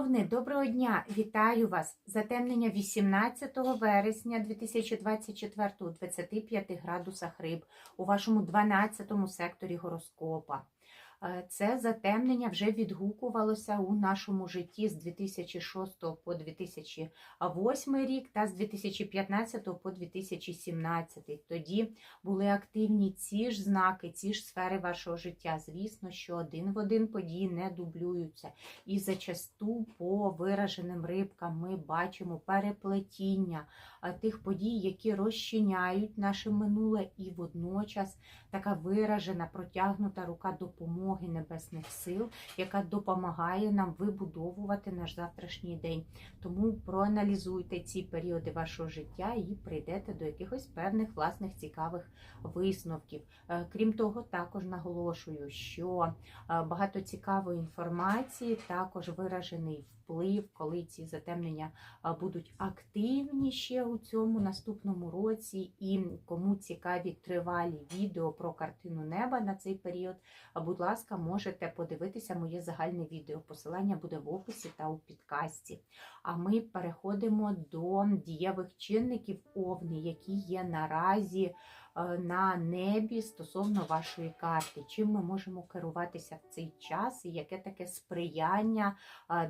Овни, доброго дня! Вітаю вас! Затемнення 18 вересня 2024 у 25 градусах риб у вашому 12 секторі гороскопа. Е, Це затемнення вже відгукувалося у нашому житті з 2006 по 2008 рік та з 2015 по 2017. Тоді були активні ці ж знаки, ці ж сфери вашого життя. Звісно, що один в один події не дублюються. І зачасту по вираженим рибкам ми бачимо переплетіння тих подій, які розчиняють наше минуле, і водночас така виражена, протягнута рука допомоги небесних сил, яка допомагає нам вибудовувати наш завтрашній день. Тому проаналізуйте ці періоди вашого життя і прийдете до якихось певних власних цікавих висновків. Е, Крім того, також наголошую, що е, багато цікавої інформації, також виражений вплив, коли ці затемнення будуть активні ще у цьому наступному році. І кому цікаві тривалі відео про картину неба на цей період, будь ласка, можете подивитися моє загальне відео. Посилання буде в описі та у підкасті. А ми переходимо до дієвих чинників овни, які є наразі е, на небі стосовно вашої карти. Чим ми можемо керуватися в цей час, і яке таке сприяння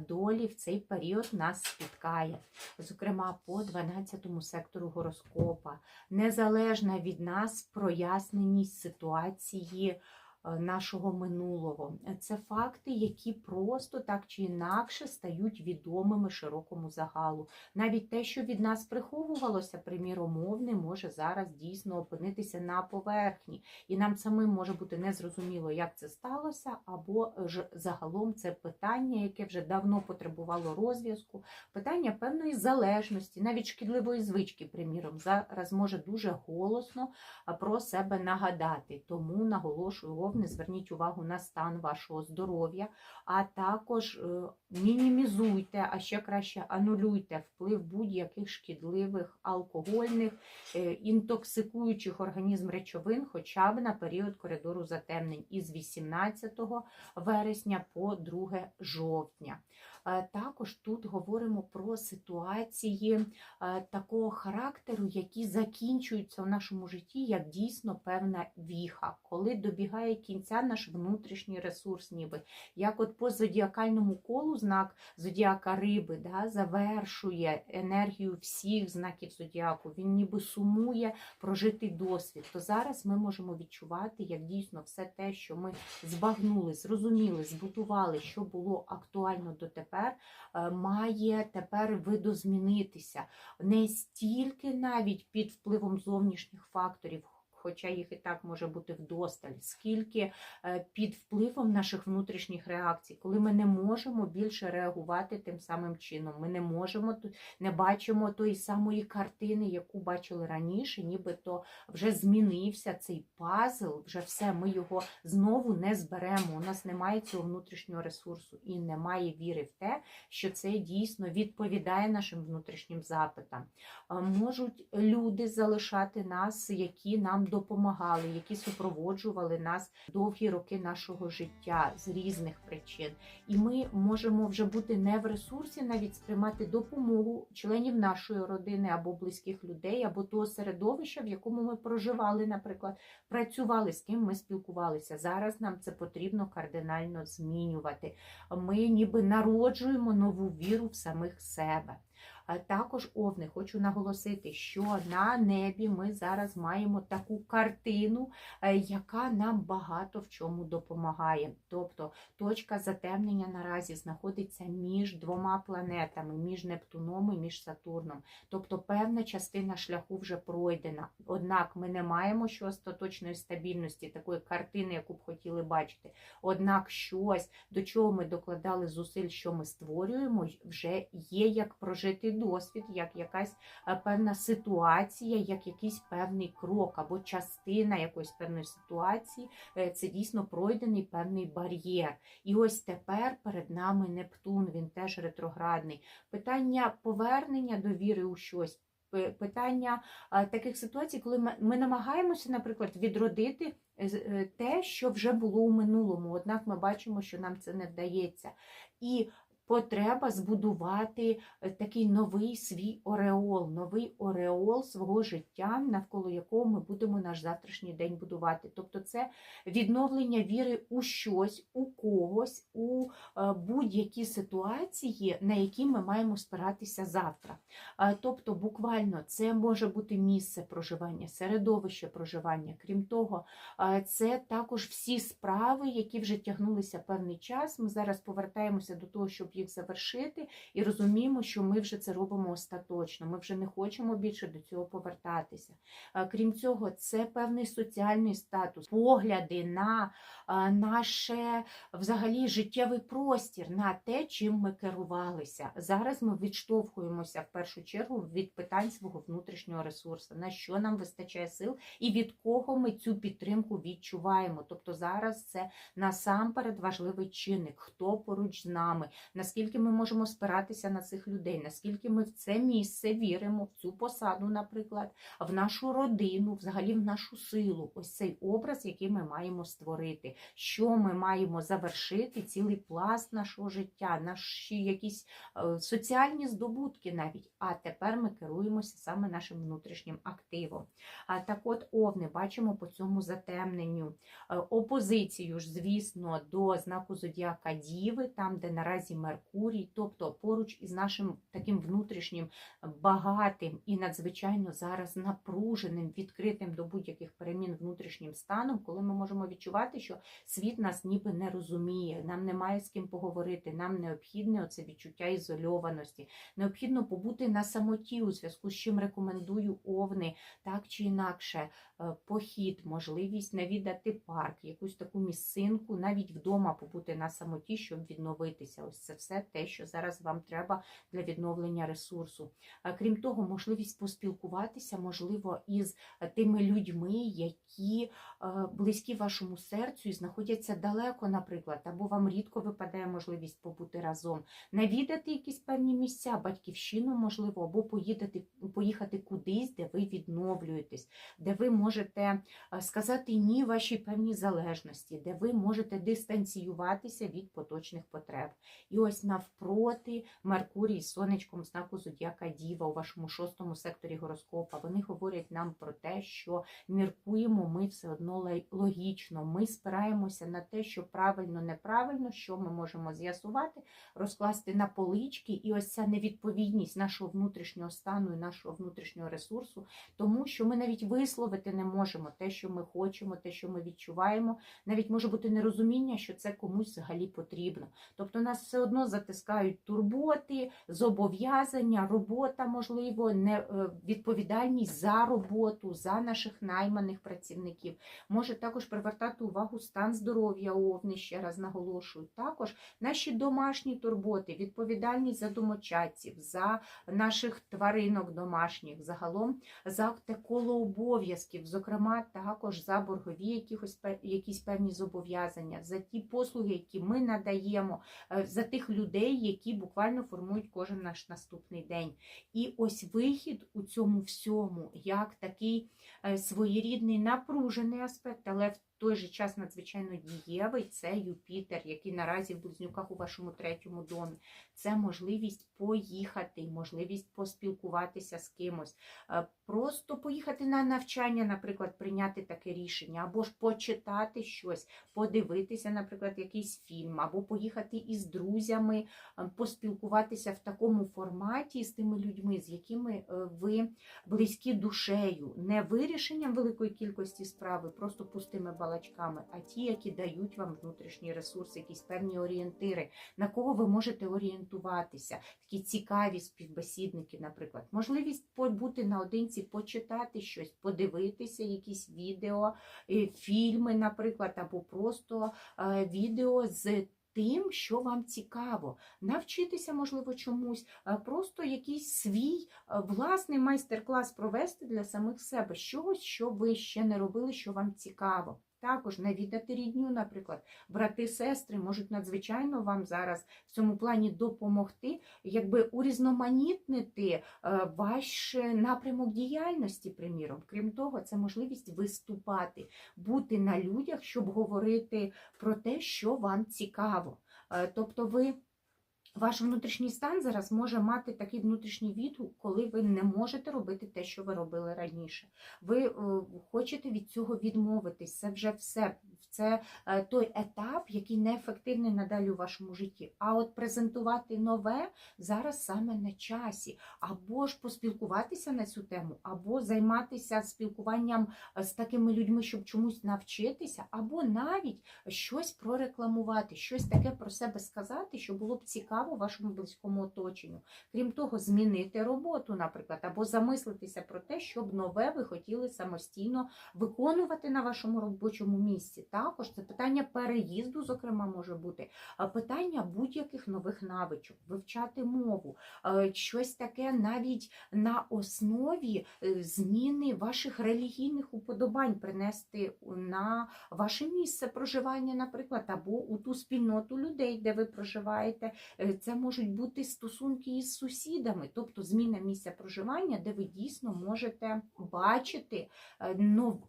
долі в цей період нас спіткає, зокрема по 12 сектору гороскопа, незалежна від нас проясненість ситуації. Е, Нашого минулого це факти, які просто так чи інакше стають відомими широкому загалу. Навіть те, що від нас приховувалося, приміром, мовне, може зараз дійсно опинитися на поверхні, і нам самим може бути незрозуміло, як це сталося, або ж загалом це питання, яке вже давно потребувало розв'язку, питання певної залежності, навіть шкідливої звички, приміром, зараз може дуже голосно про себе нагадати. Тому наголошую, Овни, зверніть увагу на стан вашого здоров'я, а також е, мінімізуйте, а ще краще анулюйте вплив будь-яких шкідливих алкогольних, е, інтоксикуючих організм речовин хоча б на період коридору затемнень із 18 вересня по 2 жовтня. Е, Також тут говоримо про ситуації е, такого характеру, які закінчуються в нашому житті як дійсно певна віха, коли добігає кінця наш внутрішній ресурс, ніби як от по зодіакальному колу знак зодіака риби да, завершує енергію всіх знаків зодіаку, він ніби сумує прожитий досвід. То зараз ми можемо відчувати, як дійсно все те, що ми збагнули, зрозуміли, збудували, що було актуально дотепер, е, має тепер видозмінитися. Не стільки навіть під впливом зовнішніх факторів. Хоча їх і так може бути вдосталь, скільки е, під впливом наших внутрішніх реакцій, коли ми не можемо більше реагувати тим самим чином, ми не можемо не бачимо тої самої картини, яку бачили раніше, нібито вже змінився цей пазл, вже все, ми його знову не зберемо. У нас немає цього внутрішнього ресурсу і немає віри в те, що це дійсно відповідає нашим внутрішнім запитам. Е, Можуть люди залишати нас, які нам допомагали, які супроводжували нас довгі роки нашого життя з різних причин. І ми можемо вже бути не в ресурсі, навіть сприймати допомогу членів нашої родини або близьких людей, або того середовища, в якому ми проживали, наприклад, працювали, з ким ми спілкувалися. Зараз нам це потрібно кардинально змінювати. Ми ніби народжуємо нову віру в самих себе. Також овни, хочу наголосити, що на небі ми зараз маємо таку картину, е, яка нам багато в чому допомагає. Тобто точка затемнення наразі знаходиться між двома планетами, між Нептуном і між Сатурном. Тобто певна частина шляху вже пройдена. Однак ми не маємо ще остаточної стабільності, такої картини, яку б хотіли бачити. Однак щось, до чого ми докладали зусиль, що ми створюємо, вже є як прожитий досвід, як якась е, певна ситуація, як якийсь певний крок або частина якоїсь певної ситуації. Е, Це дійсно пройдений певний бар'єр. І ось тепер перед нами Нептун, він теж ретроградний. Питання повернення довіри у щось. Питання е, таких ситуацій, коли ми, намагаємося, наприклад, відродити те, що вже було у минулому, однак ми бачимо, що нам це не вдається. І потреба збудувати е, такий новий свій ореол, новий ореол свого життя, навколо якого ми будемо наш завтрашній день будувати. Тобто, це відновлення віри у щось, у когось, у е, будь-які ситуації, на які ми маємо спиратися завтра. Тобто, буквально це може бути місце проживання, середовище проживання. Крім того, це також всі справи, які вже тягнулися певний час. Ми зараз повертаємося до того, щоб їх завершити, і розуміємо, що ми вже це робимо остаточно. Ми вже не хочемо більше до цього повертатися. Е, Крім цього, це певний соціальний статус, погляди на е, наше взагалі життєвий простір, на те, чим ми керувалися. Зараз ми відштовхуємося в першу чергу від питань свого внутрішнього ресурсу, на що нам вистачає сил і від кого ми цю підтримку відчуваємо. Тобто зараз це насамперед важливий чинник, хто поруч з нами, наскільки ми можемо спиратися на цих людей, наскільки ми в це місце віримо, в цю посаду, наприклад, в нашу родину, взагалі в нашу силу. Ось цей образ, який ми маємо створити, що ми маємо завершити, цілий пласт нашого життя, наші якісь е, соціальні здобутки навіть. А тепер ми керуємося саме нашим внутрішнім активом. А так от овни бачимо по цьому затемненню е, опозицію ж, звісно, до знаку зодіака Діви, там, де наразі Меркурій, тобто поруч із нашим таким внутрішнім багатим і надзвичайно зараз напруженим, відкритим до будь-яких перемін внутрішнім станом, коли ми можемо відчувати, що світ нас ніби не розуміє, нам немає з ким поговорити, нам необхідне оце відчуття ізольованості, необхідно побути на самоті, у зв'язку з чим рекомендую овни так чи інакше, е, похід, можливість навідати парк, якусь таку місцинку, навіть вдома побути на самоті, щоб відновитися. Ось це все те, що зараз вам треба для відновлення ресурсу. Крім того, можливість поспілкуватися, можливо, із тими людьми, які е, близькі вашому серцю і знаходяться далеко, наприклад, або вам рідко випадає можливість побути разом, навідати якісь певні місця, батьківщину, можливо, або поїдати, поїхати кудись, де ви відновлюєтесь, де ви можете е, сказати ні вашій певній залежності, де ви можете дистанціюватися від поточних потреб. І ось навпроти Меркурій з сонечком знаку Зодіака Діва у вашому шостому секторі гороскопа. Вони говорять нам про те, що міркуємо ми все одно логічно. Ми спираємося на те, що правильно, неправильно, що ми можемо з'ясувати, розкласти на полички, і ось ця невідповідність нашого внутрішнього стану і нашого внутрішнього ресурсу, тому що ми навіть висловити не можемо те, що ми хочемо, те, що ми відчуваємо. Навіть може бути нерозуміння, що це комусь взагалі потрібно. Тобто нас все одно затискають турботи, зобов'язання, робота, можливо, не е, відповідальність за роботу, за наших найманих працівників. Може також привертати увагу стан здоров'я овни, ще раз наголошую. Також наші домашні турботи, відповідальність за домочадців, за наших тваринок домашніх, загалом за те коло обов'язків, зокрема, також за боргові якихось якісь певні зобов'язання, за ті послуги, які ми надаємо, е, за тих людей, які буквально формують кожен наш наступний день. І ось вихід у цьому всьому, як такий е, своєрідний напружений аспект, але в той же час надзвичайно дієвий це Юпітер, який наразі в близнюках у вашому третьому домі. Це можливість поїхати, можливість поспілкуватися з кимось, е, просто поїхати на навчання, наприклад, прийняти таке рішення, або ж почитати щось, подивитися, наприклад, якийсь фільм, або поїхати із друзями, е, поспілкуватися в такому форматі з тими людьми, з якими е, ви близькі душею, не вирішенням великої кількості справи, просто пустими балачками, а ті, які дають вам внутрішній ресурс, якісь певні орієнтири, на кого ви можете орієнтуватися, такі цікаві співбесідники, наприклад, можливість побути наодинці, почитати щось, подивитися, якісь відео, е, фільми, наприклад, або просто е, відео з. Тим, що вам цікаво, навчитися, можливо, чомусь, е, просто якийсь свій власний майстер-клас провести для самих себе, щось, що ви ще не робили, що вам цікаво. Також навідати рідню, наприклад, брати, сестри можуть надзвичайно вам зараз в цьому плані допомогти, якби урізноманітнити е, ваш напрямок діяльності, приміром. Крім того, це можливість виступати, бути на людях, щоб говорити про те, що вам цікаво. Е, Тобто ви Ваш внутрішній стан зараз може мати такий внутрішній відгук, коли ви не можете робити те, що ви робили раніше. Ви е, хочете від цього відмовитись. Це вже все. Це е, той етап, який неефективний надалі у вашому житті. А от презентувати нове зараз саме на часі, або ж поспілкуватися на цю тему, або займатися спілкуванням е, з такими людьми, щоб чомусь навчитися, або навіть щось прорекламувати, щось таке про себе сказати, що було б цікаво вашому близькому оточенню. Крім того, змінити роботу, наприклад, або замислитися про те, щоб нове ви хотіли самостійно виконувати на вашому робочому місці. Також це питання переїзду, зокрема, може бути, питання будь-яких нових навичок, вивчати мову, е, щось таке навіть на основі е, зміни ваших релігійних уподобань принести на ваше місце проживання, наприклад, або у ту спільноту людей, де ви проживаєте. Е, Це можуть бути стосунки із сусідами, тобто зміна місця проживання, де ви дійсно можете бачити е,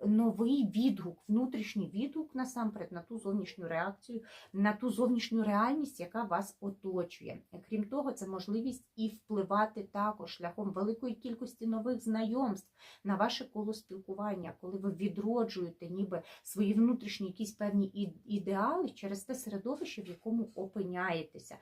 новий відгук, внутрішній відгук насамперед на ту зовнішню реакцію, на ту зовнішню реальність, яка вас оточує. Крім того, це можливість і впливати також шляхом великої кількості нових знайомств на ваше коло спілкування, коли ви відроджуєте ніби свої внутрішні якісь певні ідеали через те середовище, в якому опиняєтеся.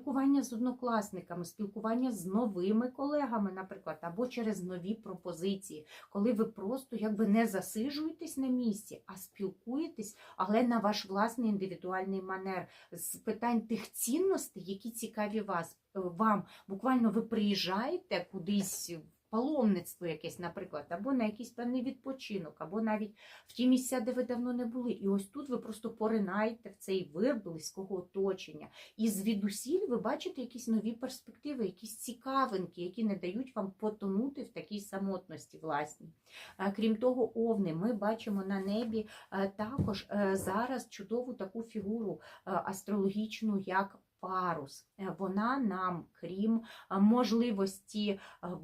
Спілкування з однокласниками, спілкування з новими колегами, наприклад, або через нові пропозиції, коли ви просто якби не засижуєтесь на місці, а спілкуєтесь, але на ваш власний індивідуальний манер з питань тих цінностей, які цікаві вас е, вам. Буквально ви приїжджаєте кудись. Паломництво якесь, наприклад, або на якийсь певний відпочинок, або навіть в ті місця, де ви давно не були. І ось тут ви просто поринаєте в цей вир близького оточення. І звідусіль ви бачите якісь нові перспективи, якісь цікавинки, які не дають вам потонути в такій самотності власній. Е, Крім того, овни, ми бачимо на небі е, також е, зараз чудову таку фігуру астрологічну, як парус. Е, Вона нам, крім е, можливості е,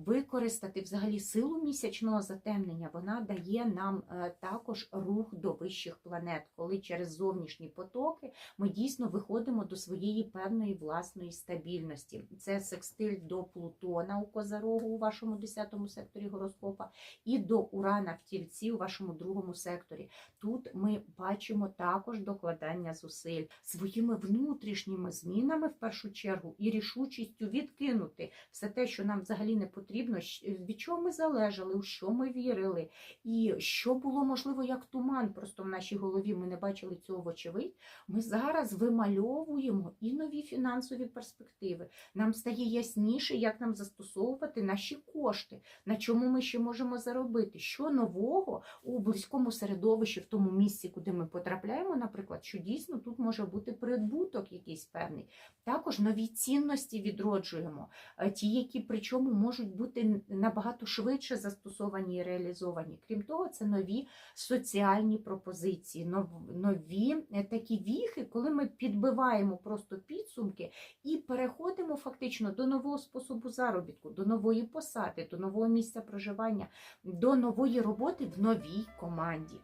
використати взагалі силу місячного затемнення, вона дає нам також рух до вищих планет, коли через зовнішні потоки ми дійсно виходимо до своєї певної власної стабільності. Це секстиль до Плутона у Козарогу у вашому 10-му секторі гороскопа і до Урана в тільці у вашому другому секторі. Тут ми бачимо також докладання зусиль своїми внутрішніми змінами в першу чергу і рішучістю відкинути все те, що нам взагалі не потрібно, від чого ми залежали, у що ми вірили, і що було можливо як туман. Просто в нашій голові ми не бачили цього вочевидь. Ми зараз вимальовуємо і нові фінансові перспективи. Нам стає ясніше, як нам застосовувати наші кошти, на чому ми ще можемо заробити, що нового у близькому середовищі, в тому місці, куди ми потрапляємо, наприклад, що дійсно тут може бути прибуток якийсь певний. Також нові цінності відроджуємо, е, ті, які причому можуть бути набагато швидше застосовані і реалізовані. Крім того, це нові соціальні пропозиції, нові е, такі віхи, коли ми підбиваємо просто підсумки і переходимо фактично до нового способу заробітку, до нової посади, до нового місця проживання, до нової роботи в новій команді.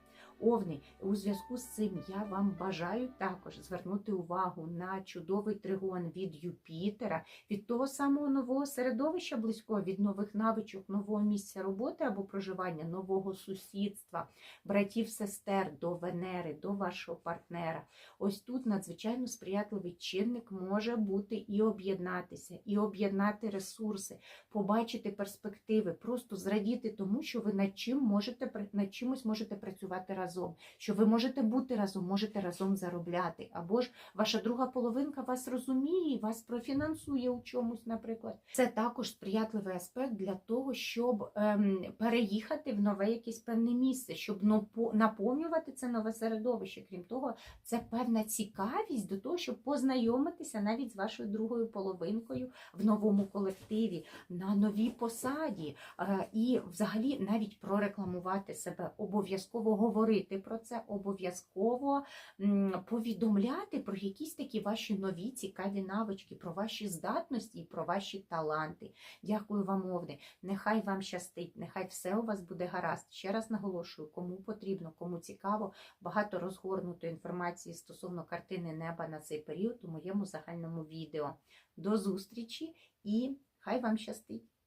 Овни, у зв'язку з цим я вам бажаю також звернути увагу на чудовий тригон від Юпітера, від того самого нового середовища близького, від нових навичок, нового місця роботи або проживання, нового сусідства, братів, сестер до Венери, до вашого партнера. Ось тут надзвичайно сприятливий чинник може бути і об'єднатися, і об'єднати ресурси, побачити перспективи, просто зрадіти тому, що ви над чим можете над чимось можете працювати разом, що ви можете бути разом, можете разом заробляти, або ж ваша друга половинка вас розуміє вас профінансує у чомусь, наприклад. Це також сприятливий аспект для того, щоб ем, переїхати в нове якесь певне місце, щоб наповнювати це нове середовище. Крім того, це певна цікавість до того, щоб познайомитися навіть з вашою другою половинкою в новому колективі, на новій посаді, е, і взагалі навіть прорекламувати себе, обов'язково говорити говорити про це, обов'язково повідомляти про якісь такі ваші нові цікаві навички, про ваші здатності і про ваші таланти. Дякую вам, Овни. Нехай вам щастить, нехай все у вас буде гаразд. Ще раз наголошую, кому потрібно, кому цікаво, багато розгорнутої інформації стосовно картини неба на цей період у моєму загальному відео. До зустрічі і хай вам щастить!